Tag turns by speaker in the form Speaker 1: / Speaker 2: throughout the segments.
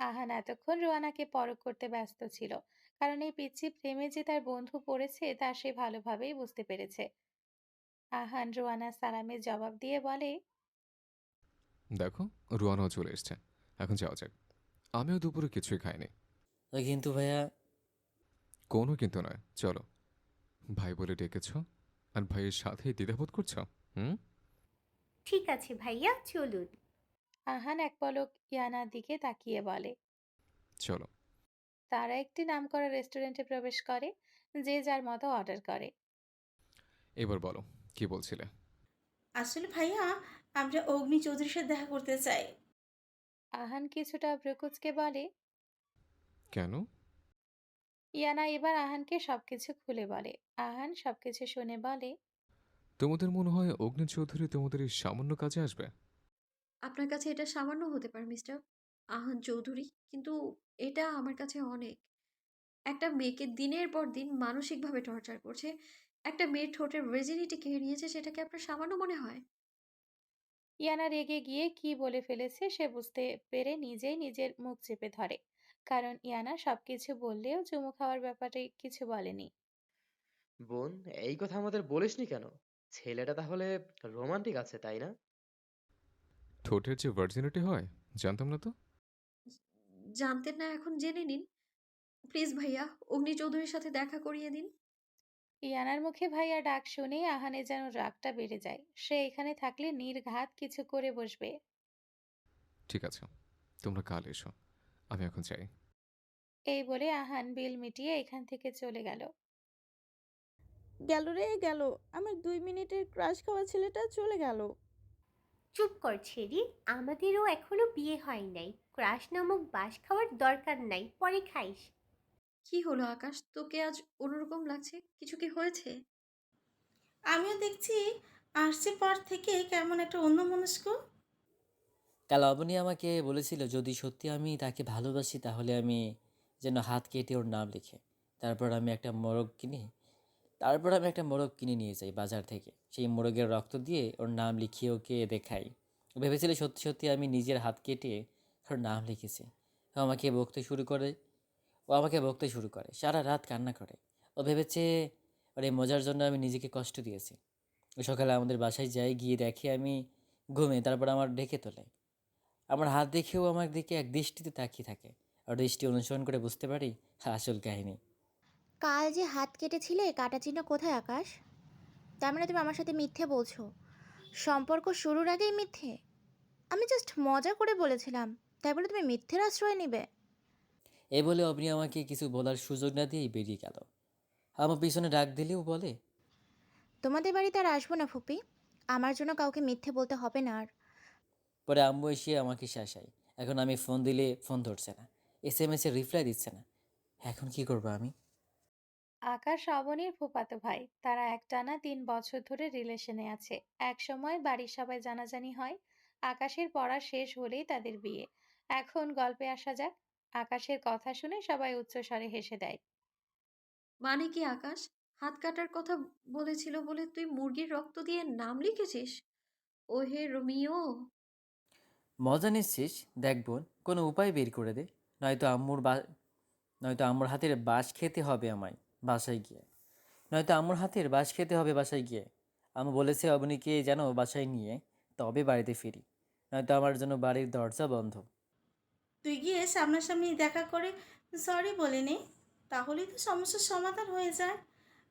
Speaker 1: আহান এতক্ষণ রোয়ানাকে পরখ করতে ব্যস্ত ছিল। কারণ এই পিচ্ছি প্রেমে যে তার বন্ধু পড়েছে তা সে ভালোভাবেই বুঝতে পেরেছে। আহান রোয়ানা সালামের জবাব দিয়ে বলে
Speaker 2: দেখো রুয়ানাও চলে এসছে। এখন যাওয়া যাক। আমিও দুপুরে কিছুই খাইনি।
Speaker 3: কিন্তু ভাইয়া
Speaker 2: কোনো কিন্তু নয়। চলো। ভাই বলে ডেকেছ? আর ভাইয়ের সাথেই দ্বিধাবোধ করছ? হুম?
Speaker 4: ঠিক আছে ভাইয়া চলুন।
Speaker 1: আহান এক পলক ইয়ানার দিকে তাকিয়ে বলে
Speaker 2: চলো।
Speaker 1: তারা একটি নামকরা রেস্টুরেন্টে প্রবেশ করে যে যার মতো অর্ডার করে।
Speaker 2: এবার বলো কি বলছিলে?
Speaker 5: আসলে ভাইয়া আমরা অগ্নি চৌধুরীর সাথে দেখা করতে চাই।
Speaker 1: আহান কিছুটা ব্রুকুচকে বলে
Speaker 2: কেন?
Speaker 1: ইয়ানা এবার আহানকে সবকিছু খুলে বলে। আহান সবকিছু শুনে বলে
Speaker 2: তোমাদের মনে হয় অগ্নি চৌধুরী তোমাদের এই সামান্য কাজে আসবে?
Speaker 6: আপনার কাছে এটা সামান্য হতে পারে মিস্টার আহান চৌধুরী। কিন্তু এটা আমার কাছে অনেক। একটা মেয়েকে দিনের পর দিন মানসিকভাবে টর্চার করছে। একটা মেয়ের ঠোঁটের ভেজিনিটি কেড়ে নিয়েছে সেটাকে আপনার সামান্য মনে হয়?
Speaker 1: ইয়ানা রেগে গিয়ে কি বলে ফেলেছে সে বুঝতে পেরে নিজেই নিজের মুখ চেপে ধরে। কারণ ইয়ানা সবকিছু বললেও চুমু খাওয়ার ব্যাপারে কিছু বলেনি।
Speaker 7: বোন এই কথা আমাদের বলিসনি কেন? ছেলেটা তাহলে রোমান্টিক আছে তাই না?
Speaker 2: ঠোঁটের যে ভার্জিনিটি হয় জানতাম না তো?
Speaker 6: জানতেন না এখন জেনে নিন। প্লিজ ভাইয়া অগ্নি চৌধুরীর সাথে দেখা করিয়ে দিন।
Speaker 1: ইয়ানার মুখে ভাইয়া ডাক শুনেই আহানে যেন রাগটা বেড়ে যায়। সে এখানে থাকলে নির্ঘাত কিছু করে বসবে।
Speaker 2: ঠিক আছে তোমরা কাল এসো আমি এখন চাই
Speaker 1: এই বলে আহান বিল মিটিয়ে এখান থেকে চলে গেল।
Speaker 8: গেল রে গেল। আমার দুই মিনিটের ক্রাশ খাওয়া ছেলেটা চলে গেল।
Speaker 4: চুপ কর ছেড়ি। আমাদেরও এখনও বিয়ে হয় নাই। ক্রাশ নামক বাস খাওয়ার দরকার নাই। পরে খাইস।
Speaker 6: কি হলো আকাশ? তোকে আজ অন্যরকম লাগছে? কিছু কি হয়েছে?
Speaker 5: আমিও দেখছি আসছে পর থেকে কেমন একটা অন্যমনস্ক।
Speaker 3: কাল অবনী আমাকে বলেছিল যদি সত্যি আমি তাকে ভালোবাসি তাহলে আমি যেন হাত কেটে ওর নাম লিখে। তারপর আমি একটা মরগ কিনি তারপর আমি একটা মোরগ কিনে নিয়ে যাই বাজার থেকে। সেই মোরগের রক্ত দিয়ে ওর নাম লিখিয়ে ওকে দেখাই। ও ভেবেছিল সত্যি সত্যি আমি নিজের হাত কেটে ওর নাম লিখেছি। ও আমাকে বকতে শুরু করে, ও আমাকে বকতে শুরু করে, সারা রাত কান্না করে। ও ভেবেছে ওর এই মজার জন্য আমি নিজেকে কষ্ট দিয়েছি। সকালে আমাদের বাসায় যাই গিয়ে দেখে আমি ঘুমে, তারপর আমার ডেকে তোলে। আমার হাত দেখেও আমার দিকে এক দৃষ্টিতে তাকিয়ে থাকে। আর দৃষ্টি অনুসরণ করে বুঝতে পারি আসল কাহিনী।
Speaker 9: কাল যে হাত কেটেছিলে কাটা চিহ্ন কোথায় আকাশ? তার মানে তুমি আমার সাথে মিথ্যে বলছো। সম্পর্ক শুরুর আগেই মিথ্যে? আমি জাস্ট মজা করে বলেছিলাম। তাই বলে তুমি মিথ্যের আশ্রয় নেবে?
Speaker 3: এ বলে অবনি আমাকে কিছু বলার সুযোগ না দিয়েই বেরিয়ে গেল। আমার পিছনে ডাক দিলেও বলে
Speaker 9: তোমাদের বাড়িতে আর আসব না ফুপি। আমার জন্য কাউকে মিথ্যে বলতে হবে না আর।
Speaker 3: পরে আম্মু এসে আমাকে শাসাই এখন আমি ফোন দিলে ফোন ধরছে না। এস এম এসে রিপ্লাই দিচ্ছে না। এখন কি করব আমি?
Speaker 1: আকাশ অবনীর ফুপাতো ভাই। তারা একটানা তিন বছর ধরে রিলেশনে আছে। এক সময় বাড়ির সবাই জানাজানি হয়। আকাশের পড়া শেষ হলেই তাদের বিয়ে। এখন গল্পে আসা যাক। আকাশের কথা শুনে সবাই উচ্চস্বরে হেসে দেয়।
Speaker 6: মানে কি আকাশ? হাত কাটার কথা বলেছিল বলে তুই মুরগির রক্ত দিয়ে নাম লিখেছিস? ও হে রোমিও!
Speaker 3: মজা নিচ্ছিস? দেখ বোন কোনো উপায় বের করে দে। নয়তো আম্মুর বা নয়তো আম্মুর হাতের বাস খেতে হবে আমায়। বাসায় গিয়ে। নয়তো আম্মুর হাতের বাস খেতে হবে বাসায় গিয়ে। আম্মু বলেছে অবনীকে যেন বাসায় নিয়ে তবে বাড়িতে ফিরি। নয়তো আমার জন্য বাড়ির দরজা বন্ধ।
Speaker 5: তুই গিয়ে সামনাসামনি দেখা করে সরি বলে নে তাহলেই তো সমস্যার সমাধান হয়ে যায়।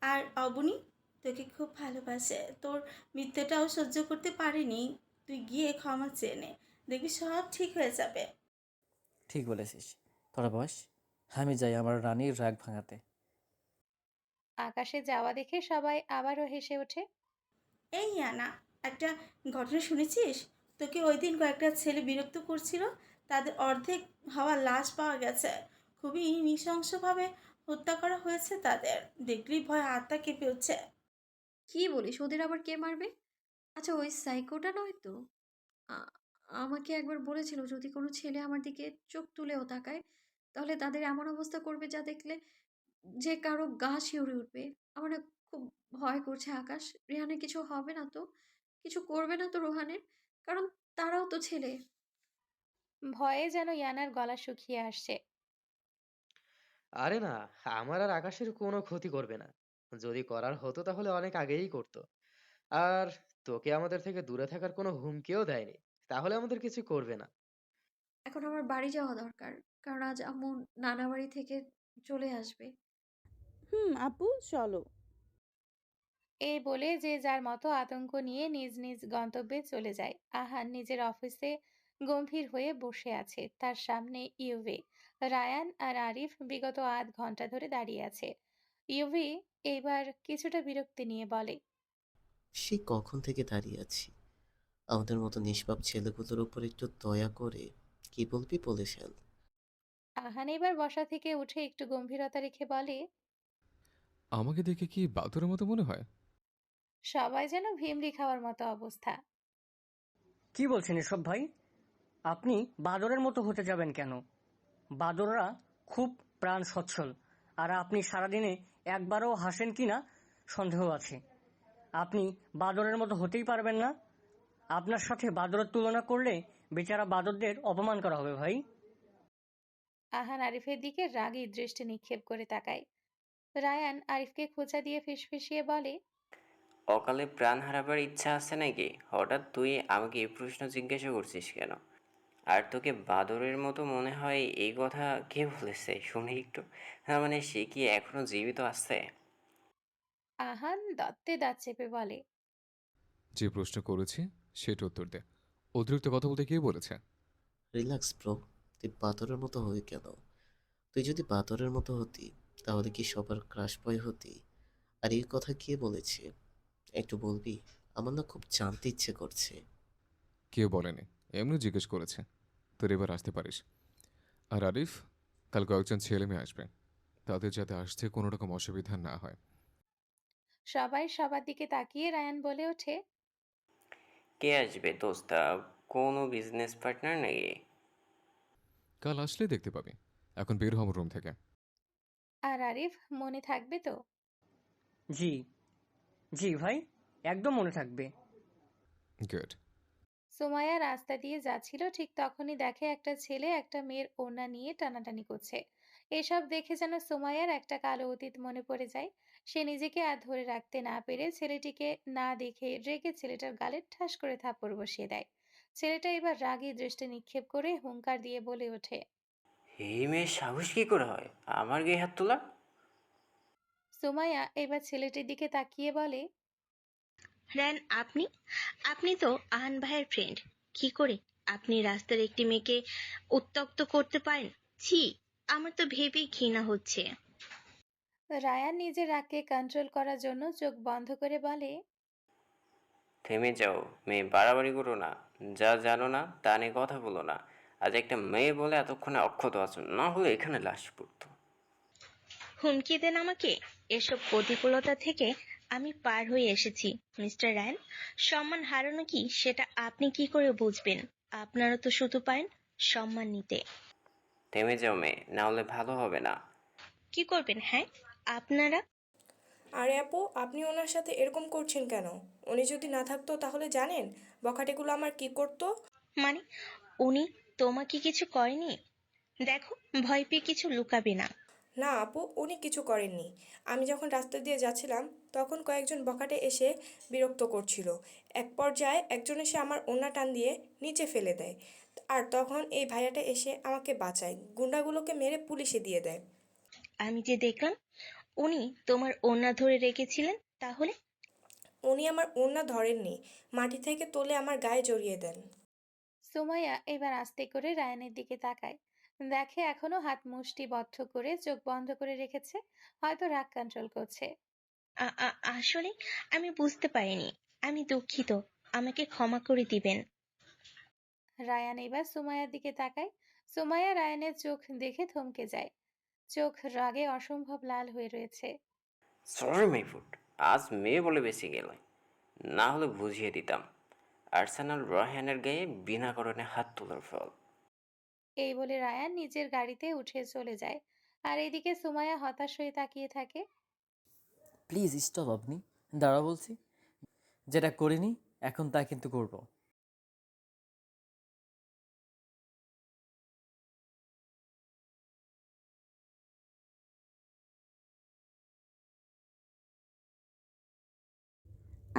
Speaker 5: আর অবনী তোকে খুব ভালোবাসে। তোর মিথ্যেটাও সহ্য করতে পারেনি। তুই গিয়ে ক্ষমা চেয়ে নে। দেখবি সব ঠিক হয়ে যাবে।
Speaker 3: ঠিক বলেছিস। তোরা বস আমি যাই আমার রানীর রাগ ভাঙাতে।
Speaker 1: আকাশে যাওয়া দেখে সবাই আবারও হেসে ওঠে।
Speaker 5: এই আনা একটা ঘটনা শুনেছিস? তোকে ওই দিন কয়েকটা ছেলে বিরক্ত করছিল তাদের অর্ধেক হওয়া লাশ পাওয়া গেছে। খুবই নৃশংসভাবে হত্যা করা হয়েছে তাদের। দেখলেই ভয় আত্মা কেঁপে উঠছে।
Speaker 6: কি বলিস ওদের আবার কে মারবে? আচ্ছা ওই সাইকোটা নয় তো? আমাকে একবার বলেছিল যদি কোনো ছেলে আমার দিকে চোখ তুলেও তাকায় তাহলে তাদের এমন অবস্থা করবে যা দেখলে যে কারও গা শিউরে উঠবে। আমার না খুব ভয় করছে আকাশ। রেহানের কিছু হবে না তো কিছু করবে না তো রোহানের কারণ তারাও তো ছেলে।
Speaker 1: ভয়ে যেন ইয়ানার গলা শুকিয়ে আসছে।
Speaker 7: আরে না আমার আর আকাশের কোনো ক্ষতি করবে না। যদি করার হতো তাহলে অনেক আগেই করতো। আর তোকে আমাদের থেকে দূরে থাকার কোনো হুমকিও দেয়নি। তাহলে আমাদের কিছু করবে না।
Speaker 6: এখন আমার বাড়ি যাওয়া দরকার। কারণ আজ আম্মু নানা বাড়ি থেকে চলে আসবে।
Speaker 8: হুম আপু চলো।
Speaker 1: এই বলে যে যার মতো আতঙ্ক নিয়ে নিজ নিজ গন্তব্যে চলে যায়। আহান নিজের অফিসে গম্ভীর হয়ে বসে আছে। তার সামনে ইউভি রায়ান আর আরিফ বিগত আধ ঘণ্টা ধরে দাঁড়িয়ে আছে। ইউভি এইবার কিছুটা বিরক্তি নিয়ে বলে
Speaker 10: সে কখন থেকে দাঁড়িয়ে আছি? আমাদের মতো নিষ্পাপ ছেলেগুলোর উপর একটু দয়া করে কি বলবি বলে ফেল।
Speaker 1: আহান এবার বসা থেকে উঠে একটু গম্ভীরতা রেখে বলে
Speaker 2: আমাকে দেখে কি বাদরের মতো মনে হয়?
Speaker 1: সবাই যেন ভিমরি খাওয়ার মতো অবস্থা।
Speaker 11: কি বলছেন এসব ভাই? আপনি বাদরের মতো হতে যাবেন কেন? বাদররা খুব প্রাণ সচ্ছল আর আপনি সারাদিনে একবারও হাসেন কি না সন্দেহ আছে। আপনি বাদরের মতো হতেই পারবেন না। আপনার সাথে বাদরের তুলনা করলে বেচারা বাদরদের অপমান করা হবে ভাই।
Speaker 1: আহান আরিফের দিকে রাগী দৃষ্টি নিক্ষেপ করে তাকায়। রায়ান আরিফকে খোঁচা দিয়ে ফিসফিসিয়ে বলে
Speaker 12: অকালে প্রাণ হারাবার ইচ্ছা আছে নাকি? হঠাৎ তুই আমাকে এই প্রশ্ন জিজ্ঞাসা করছিস কেন? আর তোকে বাদরের মতো মনে হয় এই কথা কে বলেছে? শুনি একটু। হ্যাঁ মানে সে কি এখনও জীবিত আছে?
Speaker 1: আহান দত্তে দাঁত চেপে বলে
Speaker 2: যে প্রশ্ন করেছি সেটা উত্তর দে। অতিরিক্ত কথা বলতে কে বলেছে?
Speaker 10: রিল্যাক্স ব্রো তুই বাতরের মতো হই কেন? তুই যদি বাতরের মতো হতি তাহলে কি সবার ক্রাশ বয় হতি? আর এই কথা কে বলেছে? একটু বলবি? আমার না খুব জানতে ইচ্ছে করছে।
Speaker 2: কেউ বলেনি। এমনি জিজ্ঞেস করেছে। তোর এবার আসতে পারিস। আর আরিফ কাল কয়েকজন ছেলে মেয়ে আসবে। তাদের যাতে আসতে কোনো রকম অসুবিধা না হয়।
Speaker 1: সবাই সবার দিকে তাকিয়ে রায়ান বলে ওঠে।
Speaker 12: কে আসবে দোস্তা? কোনো বিজনেস পার্টনার নাকি
Speaker 2: কাল আসলে দেখতে পাবি। এখন বের হব রুম থেকে।
Speaker 1: আর আরিফ মনে থাকবে তো?
Speaker 11: জি। জি ভাই একদম মনে থাকবে।
Speaker 2: গুড।
Speaker 1: সুমাইয়া রাস্তা দিয়ে যাচ্ছিল ঠিক তখনই দেখে একটা ছেলে একটা মেয়ের ওড়না নিয়ে টানাটানি করছে। এসব দেখে যেন সুমাইয়ার একটা কালো অতীত মনে পড়ে যায়। সে নিজেকে আর ধরে রাখতে না পেরে ছেলেটিকে না দেখে রেগে ছেলেটার গালে ঠাস করে থাপ্পড় বসিয়ে দেয়। ছেলেটা এবার রাগী দৃষ্টি নিক্ষেপ করে হুংকার দিয়ে বলে ওঠে
Speaker 12: এই মেয়ে সাহস কি করে হয়? আমার গায়ে হাত তোলা?
Speaker 1: সুমাইয়া এবার ছেলেটির দিকে তাকিয়ে বলে
Speaker 13: রান আপনি? আপনি তো আহান ভাইয়ের ফ্রেন্ড কি করে? আপনি রাস্তার একটি মেয়েকে উত্তক্ত করতে পারেন? ছি আমার তো ভেবেই ঘৃণা হচ্ছে।
Speaker 1: রায়ান নিজের রাগকে কন্ট্রোল করার জন্য চোখ বন্ধ করে বলে
Speaker 12: থেমে যাও মেয়ে বাড়াবাড়ি করো না। যা জানো না তা নিয়ে কথা বলো না। আজ একটা মেয়ে বলে এতক্ষণে অক্ষত আছো না হলে এখানে লাশ পড়তো।
Speaker 13: হুমকি দেন আমাকে? এসব প্রতিকূলতা থেকে আমি পার হয়ে এসেছি মিস্টার রায়ন। সম্মান হারানো কি সেটা আপনি কি করে বুঝবেন? আপনারা তো শুধু পারেন সম্মান নিতে।
Speaker 12: থেমে যাও মেয়ে না হলে ভালো হবে না।
Speaker 13: কি করবেন হ্যাঁ? আপনারা?
Speaker 14: আরে আপু আপনি ওনার সাথে এরকম করছেন কেন? উনি যদি না থাকতো তাহলে জানেন বখাটেগুলো আমার কি করতো?
Speaker 13: মানে উনি তোমাকে কিছু করেনি? দেখো ভয় পেয়ে কিছু লুকাবে না।
Speaker 14: না আপু উনি কিছু করেননি। আমি যখন রাস্তা দিয়ে যাচ্ছিলাম তখন কয়েকজন বকাটে এসে বিরক্ত করছিল। এক পর্যায়ে একজন এসে আমার ওড়না টান দিয়ে নিচে ফেলে দেয়। আর তখন এই ভাইয়াটা এসে আমাকে বাঁচায় গুন্ডাগুলোকে মেরে পুলিশে দিয়ে দেয়।
Speaker 13: আমি যে দেখলাম উনি তোমার ওড়না ধরে রেখেছিলেন তাহলে?
Speaker 14: উনি আমার ওড়না ধরেননি মাটি থেকে তোলে আমার গায়ে জড়িয়ে দেন।
Speaker 1: সুমাইয়া এবার আস্তে করে রায়ানের দিকে তাকায়। দেখে এখনও হাত মুষ্টি বদ্ধ করে চোখ বন্ধ করে রেখেছে হয়তো রাগ কন্ট্রোল করছে।
Speaker 13: আ- আ- আসলে আমি বুঝতে পারিনি। আমি দুঃখিত। আমাকে ক্ষমা করে দিবেন।
Speaker 1: রায়ান এবার সুমাইয়ার দিকে তাকায়। সুমাইয়া রায়ানের চোখ দেখে থমকে যায়। চোখ রাগে অসম্ভব লাল হয়ে রয়েছে।
Speaker 12: সরি আজ মেয়ে বলে বেশি গেল না হলে বুঝিয়ে দিতাম। আর্সেনাল রায়হানের গায়ে বিনা কারণে হাত তোলার ফল।
Speaker 1: এই বলে রায়ান নিজের গাড়িতে উঠে চলে যায়। আর এদিকে সুমায়া হতাশ হয়ে তাকিয়ে থাকে।
Speaker 3: প্লিজ স্টপ আপনি দাঁড়া বলছি। যেটা করিনি এখন তা কিন্তু করব।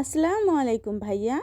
Speaker 8: আসসালামু আলাইকুম ভাইয়া।